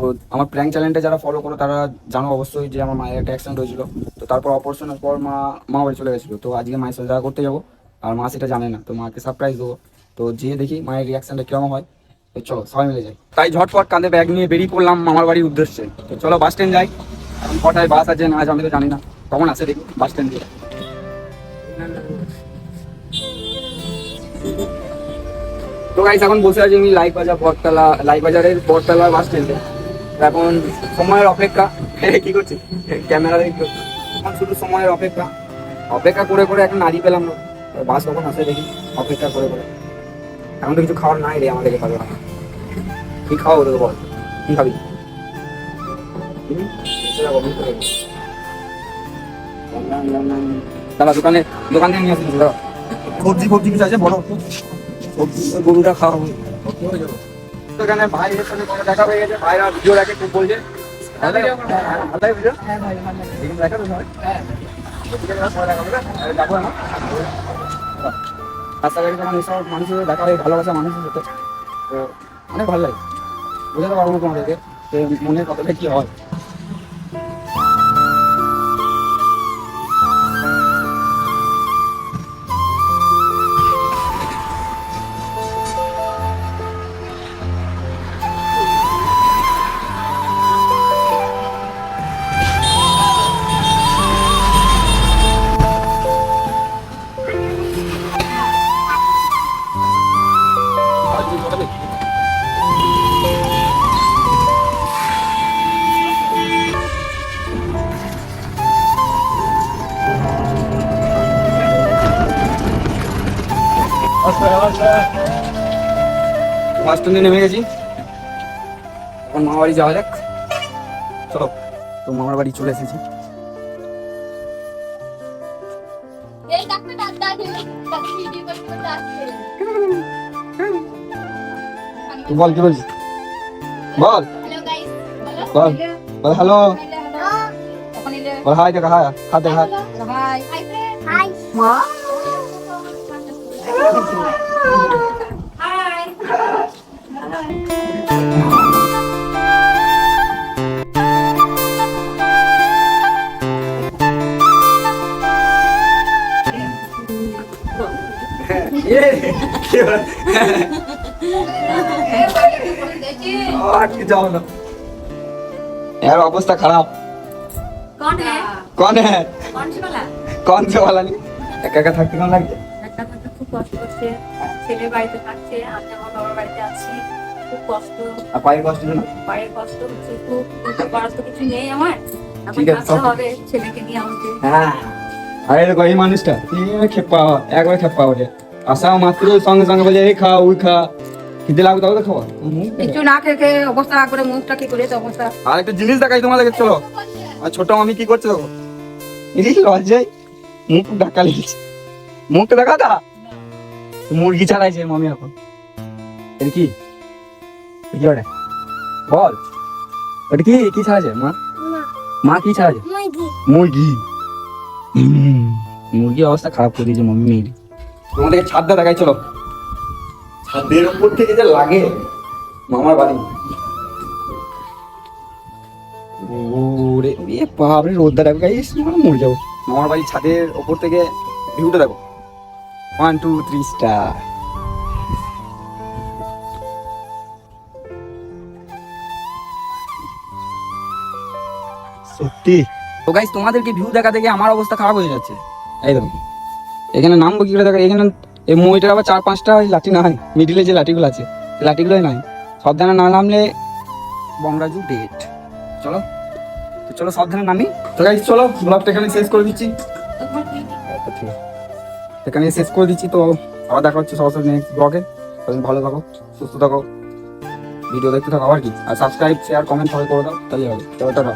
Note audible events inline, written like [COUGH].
তো আমার প্র্যাঙ্ক চ্যানেলটা যারা ফলো করো, তারা জানো অবশ্যই যে আমার মায়ের একটা অ্যাক্সিডেন্ট হয়েছিল। তো তারপর অপারেশনের পর মা মা বাড়ি চলে গেছিল। তো আজকে মায়ের সাথে দেখা করতে যাব। আর মা সেটা জানে না। তো মাকে সারপ্রাইজ দেবো। তো যেয়ে দেখি মায়ের রিয়াকশনটা কীরকম হয়। তো চলো, সবাই মিলে যাই। তাই ঝটপট কাঁধে ব্যাগ নিয়ে বেরিয়ে পড়লাম মামার বাড়ির উদ্দেশ্যে। তো চলো বাস স্ট্যান্ড যাই। কটায় বাস আছে, না আমি তো জানি না। কখন আসে দেখি বাস স্ট্যান্ড দিয়ে। তো গাইস এখন বসে আছি আমি লাইভ বাজার বটতলা লাইভ বাজারের বটতলা বাস স্ট্যান্ডে এখন সময়ের অপেক্ষা। [LAUGHS] কি করছি ক্যামেরা এখন শুধু সময়ের অপেক্ষা। অপেক্ষা করে করে এখন নাড়ি পেলাম না। বাস কখন আসে দেখি। অপেক্ষা করে করে। এখন তো কিছু খাওয়ার নাই রে আমাদেরকে খাবে না কি খাওয়াবো তোকে বল? কি খাবি? দাদা দোকানে দোকান থেকে নিয়ে দাদা। সবজি ফবজি কিছু আছে? বলো। সবজি গরুটা খাওয়া হবে ভাই এখানে ভাইয়ের সঙ্গে কোনো দেখা হয়ে গেছে। ভাইরা ভিডিও রাখে খুব বলছে। ভালো লাগে ভিডিও হ্যাঁ ভাই ভালো লাগে। এখানে দেখা তো সবাই। হ্যাঁ। হবে না? যাব রাস্তাঘাটে মানুষের দেখা হয় ভালোবাসা মানুষের সাথে তো অনেক ভালো লাগে। বোঝাতে পারব না তোমাদেরকে যে মনে কতটা কি হয়। বাস স্ট্যান্ডে নেমে গেছি। এখন মামা বাড়ি যাওয়া যাক। চলো তো মামার বাড়ি চলে এসেছি। বল কি বলছিস? বল। হ্যালো বল। বল। হ্যালো বল হাই দেখা হাই হাত দেখা। হাই হাই মা यार अवस्था खराब कौन है कौन है कौन से वाला नहीं एका का थकते कौन लग गया কষ্ট করছে ছেলে বাড়িতে থাকছে আমি আমার বাবার বাড়িতে আছি খুব কষ্ট। পায়ের কষ্ট পায়ের কষ্ট হচ্ছে খুব করার তো কিছু নেই আমার। ঠিক আছে, হবে ছেলেকে নিয়ে আমাকে। হ্যাঁ। আরে দেখো এই মানুষটা খেপা একবার খেপা ওঠে। আসা মাত্র সঙ্গে সঙ্গে বলে এই খা ওই খা। খিদে লাগবে তবে তো খাওয়া। কিছু না খেয়ে খেয়ে অবস্থা করে মুখটা কি করে তো অবস্থা? আর একটা জিনিস দেখাই তোমাদেরকে চলো। আর ছোট মামি কি করছে দেখো? এই লজ্জায় মুখ ঢাকা লেগেছে। মুখটা দেখা দা। মুরগি চালাইছে মামি এখন। এটা কি? কি ওটা? বল। ওটা কি? কি ছাড়াছে মা? মা। কি ছাড়াছে মুরগি। মুরগি। অবস্থা খারাপ করে দিয়েছে মামি। মেয়ের তোমাদেরকে ছাদটা দেখাই চলো। ছাদের উপর থেকে যে লাগে মামার বাড়ি। ওরে বাপরে রোদটা দেখো গাইস মরে যাব। মামার বাড়ির ছাদের ওপর থেকে ভিউটা দেখো। ওয়ান টু থ্রি স্টার সত্যি? তো গাইস তোমাদেরকে ভিউ দেখা দেখে আমার অবস্থা খারাপ হয়ে যাচ্ছে। এই দেখো। এখানে নামবো কি করে দেখো? এখানে এই মইটার আবার চার পাঁচটা ওই লাঠি নাই। মিডিলে যে লাঠিগুলো আছে লাঠিগুলোই নাই। সব ধানে না নামলে বংরাজু ডেট চলো। তো চলো সাবধানে নামি। তো গাইস চলো ব্লগটা এখানে শেষ করে দিচ্ছি। এখানে শেষ করে দিচ্ছি। তো আবার দেখা হচ্ছে সরাসরি নেক্সট ব্লগে ভালো থাকো, সুস্থ থাকো। ভিডিও দেখতে থাকো আবার কি। আর সাবস্ক্রাইব শেয়ার কমেন্ট সবাই করে দাও। তাই হবে। চলো টাটা।